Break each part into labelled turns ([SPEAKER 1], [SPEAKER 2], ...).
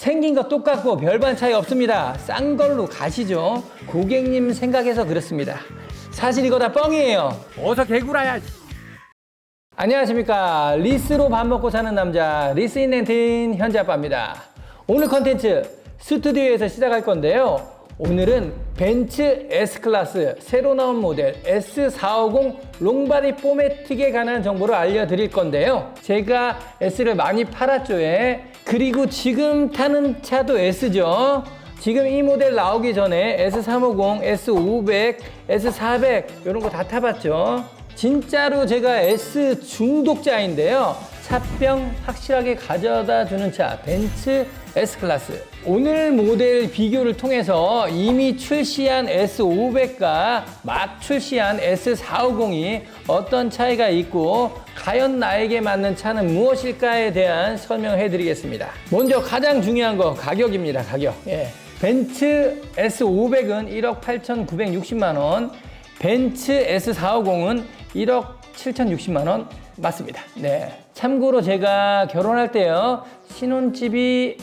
[SPEAKER 1] 생긴 거 똑같고 별반 차이 없습니다. 싼 걸로 가시죠. 고객님 생각해서 그렇습니다. 사실 이거 다 뻥이에요.
[SPEAKER 2] 어서 개구라야.
[SPEAKER 1] 안녕하십니까. 리스로 밥 먹고 사는 남자, 리스인 렌틴 현재 아빠입니다. 오늘 컨텐츠 스튜디오에서 시작할 건데요. 오늘은 벤츠 S클래스 새로 나온 모델 S450 롱바디 포매틱에 관한 정보를 알려드릴 건데요. 제가 S를 많이 팔았죠. 예. 그리고 지금 타는 차도 S죠. 지금 이 모델 나오기 전에 S350, S500, S400 이런 거 다 타봤죠. 진짜로 제가 S 중독자인데요. 차병 확실하게 가져다 주는 차 벤츠 S클래스. 오늘 모델 비교를 통해서 이미 출시한 S500과 막 출시한 S450이 어떤 차이가 있고 과연 나에게 맞는 차는 무엇일까에 대한 설명해 드리겠습니다. 먼저 가장 중요한 거 가격입니다. 가격. 예. 벤츠 S500은 1억 8,960만 원, 벤츠 S450은 1억 7,060만 원 맞습니다. 네. 참고로 제가 결혼할 때요. 신혼집이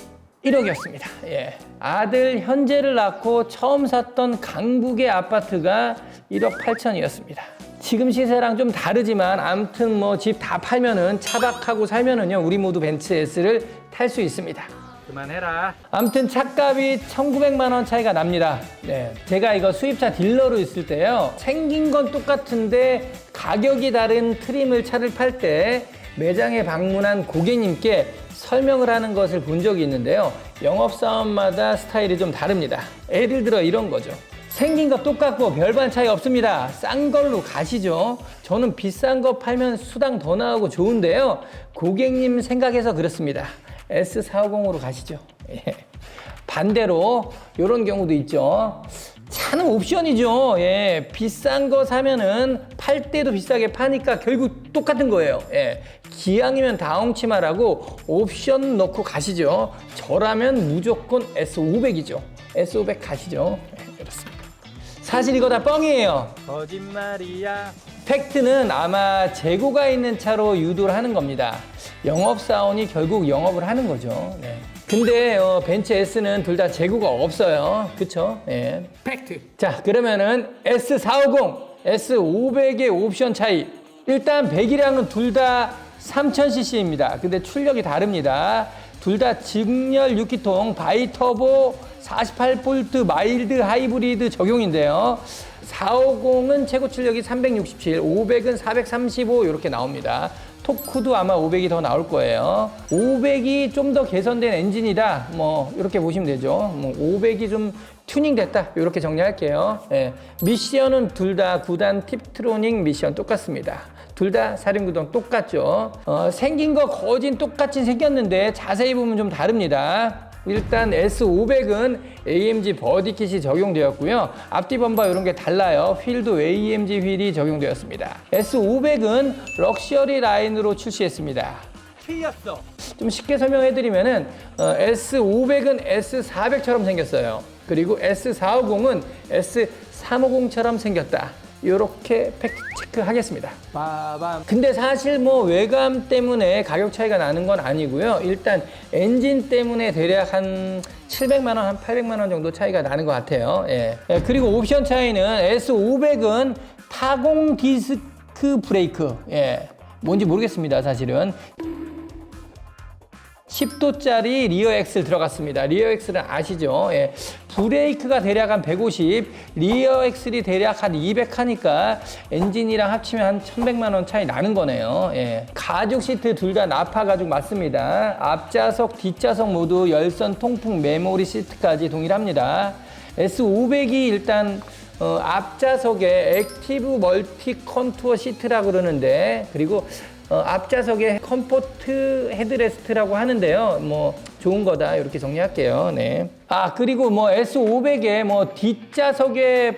[SPEAKER 1] 1억이었습니다. 예. 아들 현재를 낳고 처음 샀던 강북의 아파트가 1억 8천이었습니다. 지금 시세랑 좀 다르지만 아무튼 뭐 집 다 팔면은 차박하고 살면은요 우리 모두 벤츠 S를 탈 수 있습니다.
[SPEAKER 2] 그만해라.
[SPEAKER 1] 아무튼 차값이 1,900만 원 차이가 납니다. 네. 제가 이거 수입차 딜러로 있을 때요. 생긴 건 똑같은데 가격이 다른 트림을 차를 팔 때 매장에 방문한 고객님께 설명을 하는 것을 본 적이 있는데요. 영업사원마다 스타일이 좀 다릅니다. 예를 들어 이런 거죠. 생긴 거 똑같고 별반 차이 없습니다. 싼 걸로 가시죠. 저는 비싼 거 팔면 수당 더 나오고 좋은데요. 고객님 생각해서 그렇습니다. S450으로 가시죠. 예. 반대로 이런 경우도 있죠. 차는 옵션이죠. 예. 비싼 거 사면은 팔 때도 비싸게 파니까 결국 똑같은 거예요. 예. 기왕이면 다홍치마라고 옵션 넣고 가시죠. 저라면 무조건 S500이죠. S500 가시죠. 예, 그렇습니다. 사실 이거 다 뻥이에요.
[SPEAKER 2] 거짓말이야.
[SPEAKER 1] 팩트는 아마 재고가 있는 차로 유도를 하는 겁니다. 영업사원이 결국 영업을 하는 거죠. 네. 근데 어, 벤츠 S는 둘 다 재고가 없어요. 그쵸? 예.
[SPEAKER 2] 팩트.
[SPEAKER 1] 자, 그러면은 S450, S500의 옵션 차이. 일단 배기량은 둘 다 3000cc입니다. 근데 출력이 다릅니다. 둘 다 직렬 6기통 바이터보 48V 마일드 하이브리드 적용인데요. 450은 최고 출력이 367, 500은 435 이렇게 나옵니다. 토크도 아마 500이 더 나올 거예요. 500이 좀 더 개선된 엔진이다. 뭐 이렇게 보시면 되죠. 뭐 500이 좀 튜닝 됐다. 이렇게 정리할게요. 예. 미션은 둘다 9단 팁트로닝 미션 똑같습니다. 둘 다 사륜구동 똑같죠. 어, 생긴 거 거진 똑같이 생겼는데 자세히 보면 좀 다릅니다. 일단 S500은 AMG 버디킷이 적용되었고요. 앞뒤 범바 이런 게 달라요. 휠도 AMG 휠이 적용되었습니다. S500은 럭셔리 라인으로 출시했습니다.
[SPEAKER 2] 틀렸어.
[SPEAKER 1] 좀 쉽게 설명해 드리면은 어, S500은 S400처럼 생겼어요. 그리고 S450은 S350처럼 생겼다. 이렇게 팩트 체크 하겠습니다.
[SPEAKER 2] 빠밤.
[SPEAKER 1] 근데 사실 뭐 외관 때문에 가격 차이가 나는 건 아니고요. 일단 엔진 때문에 대략 한 700만 원, 한 800만 원 정도 차이가 나는 것 같아요. 예. 예, 그리고 옵션 차이는 S500은 타공 디스크 브레이크. 예. 뭔지 모르겠습니다, 사실은. 10도짜리 리어 엑셀 들어갔습니다. 리어 엑셀은 아시죠? 예. 브레이크가 대략 한 150, 리어 엑셀이 대략 한 200 하니까 엔진이랑 합치면 한 1100만 원 차이 나는 거네요. 예. 가죽 시트 둘 다 나파 가죽 맞습니다. 앞좌석, 뒷좌석 모두 열선 통풍 메모리 시트까지 동일합니다. S500이 일단 어, 앞좌석에 액티브 멀티 컨투어 시트라고 그러는데 그리고 어, 앞좌석에 컴포트 헤드레스트라고 하는데요. 뭐 좋은 거다 이렇게 정리할게요. 네. 아 그리고 뭐 S500에 뭐 뒷좌석에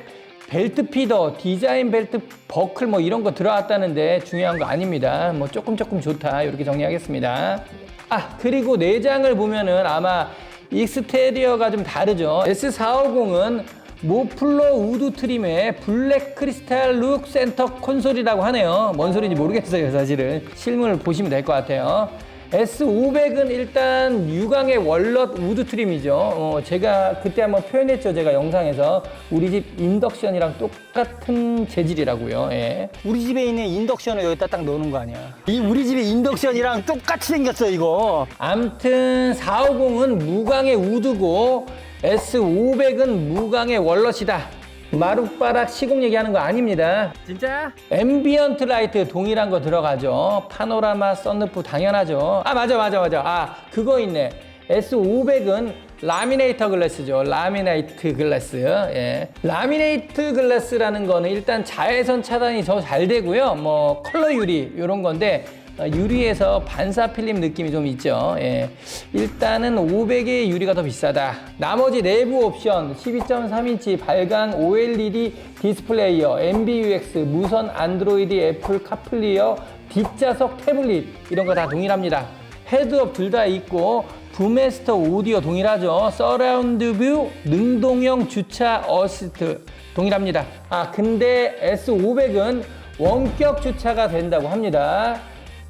[SPEAKER 1] 벨트 피더, 디자인 벨트 버클 뭐 이런 거 들어왔다는데 중요한 거 아닙니다. 뭐 조금 조금 좋다 이렇게 정리하겠습니다. 아 그리고 내장을 보면은 아마 익스테리어가 좀 다르죠. S450은 모플러 우드 트림의 블랙 크리스탈 룩 센터 콘솔이라고 하네요. 뭔 소리인지 모르겠어요, 사실은. 실물을 보시면 될 것 같아요. S500은 일단 유광의 월넛 우드 트림이죠. 어, 제가 그때 한번 표현했죠. 제가 영상에서 우리 집 인덕션이랑 똑같은 재질이라고요. 예.
[SPEAKER 3] 우리 집에 있는 인덕션을 여기다 딱 넣는 거 아니야. 이 우리 집에 인덕션이랑 똑같이 생겼어 이거.
[SPEAKER 1] 암튼 450은 무광의 우드고 S500은 무광의 월넛이다. 마룻바락 시공 얘기하는 거 아닙니다.
[SPEAKER 2] 진짜?
[SPEAKER 1] 앰비언트 라이트 동일한 거 들어가죠. 파노라마 썬루프 당연하죠. 아 맞아 맞아 맞아. 아 그거 있네. S500은 라미네이터 글라스죠. 라미네이트 글라스. 예. 라미네이트 글라스라는 거는 일단 자외선 차단이 더 잘 되고요. 뭐 컬러 유리 이런 건데 어, 유리에서 반사 필름 느낌이 좀 있죠. 예. 일단은 500의 유리가 더 비싸다. 나머지 내부 옵션 12.3인치 발광 OLED 디스플레이어, MBUX, 무선 안드로이드 애플 카플리어, 뒷좌석 태블릿 이런 거 다 동일합니다. 헤드업 둘 다 있고 부메스터 오디오 동일하죠. 서라운드 뷰 능동형 주차 어시스트 동일합니다. 아 근데 S500은 원격 주차가 된다고 합니다.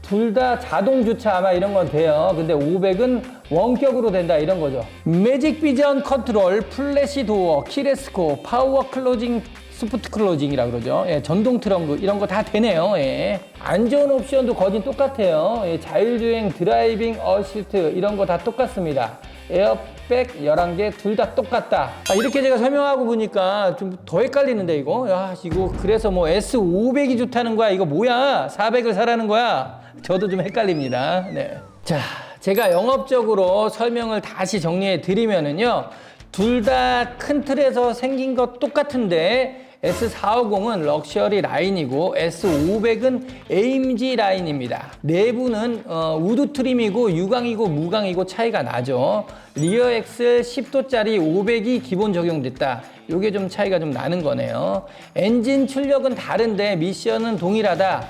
[SPEAKER 1] 둘 다 자동 주차 아마 이런 건 돼요. 근데 500은 원격으로 된다 이런 거죠. 매직 비전 컨트롤, 플래시 도어, 키레스코, 파워 클로징, 스푸트 클로징이라 그러죠. 예, 전동 트렁크 이런 거 다 되네요. 예. 안전 옵션도 거진 똑같아요. 예, 자율주행, 드라이빙 어시스트 이런 거 다 똑같습니다. 에어백 11개 둘 다 똑같다. 아, 이렇게 제가 설명하고 보니까 좀 더 헷갈리는데 이거. 야, 이거 그래서 뭐 S500이 좋다는 거야. 이거 뭐야? 400을 사라는 거야? 저도 좀 헷갈립니다. 네. 자, 제가 영업적으로 설명을 다시 정리해 드리면은요. 둘 다 큰 틀에서 생긴 것 똑같은데 S450은 럭셔리 라인이고 S500은 AMG 라인입니다. 내부는 어, 우드 트림이고 유광이고 무광이고 차이가 나죠. 리어 엑셀 10도짜리 500이 기본 적용됐다. 이게 좀 차이가 좀 나는 거네요. 엔진 출력은 다른데 미션은 동일하다.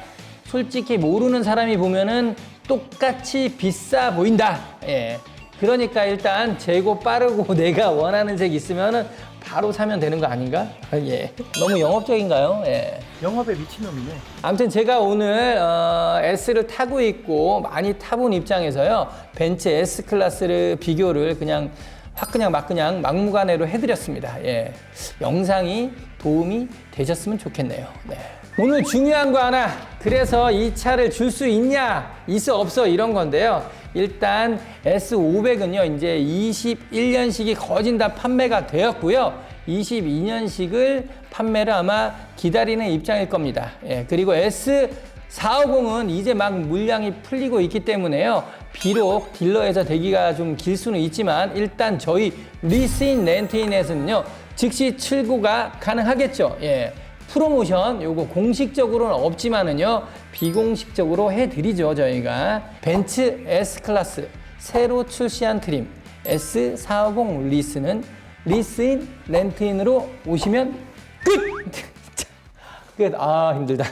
[SPEAKER 1] 솔직히 모르는 사람이 보면은 똑같이 비싸 보인다. 예. 그러니까 일단 재고 빠르고 내가 원하는 색 있으면은 바로 사면 되는 거 아닌가? 아, 예. 너무 영업적인가요? 예.
[SPEAKER 2] 영업에 미친놈이네.
[SPEAKER 1] 아무튼 제가 오늘 어, S를 타고 있고 많이 타본 입장에서요 벤츠 S 클래스를 비교를 그냥 확 그냥 막 그냥 막무가내로 해드렸습니다. 예, 영상이 도움이 되셨으면 좋겠네요. 네. 오늘 중요한 거 하나. 그래서 이 차를 줄 수 있냐, 있어 없어 이런 건데요. 일단 S500은요 이제 21년식이 거진 다 판매가 되었고요. 22년식을 판매를 아마 기다리는 입장일 겁니다. 예, 그리고 S 450은 이제 막 물량이 풀리고 있기 때문에요. 비록 딜러에서 대기가 좀 길 수는 있지만 일단 저희 리스인 렌트인에서는요. 즉시 출고가 가능하겠죠. 예. 프로모션 요거 공식적으로는 없지만은요. 비공식적으로 해 드리죠, 저희가. 벤츠 S 클래스 새로 출시한 트림 S450 리스는 리스인 렌트인으로 오시면 끝! 끝. 아, 힘들다.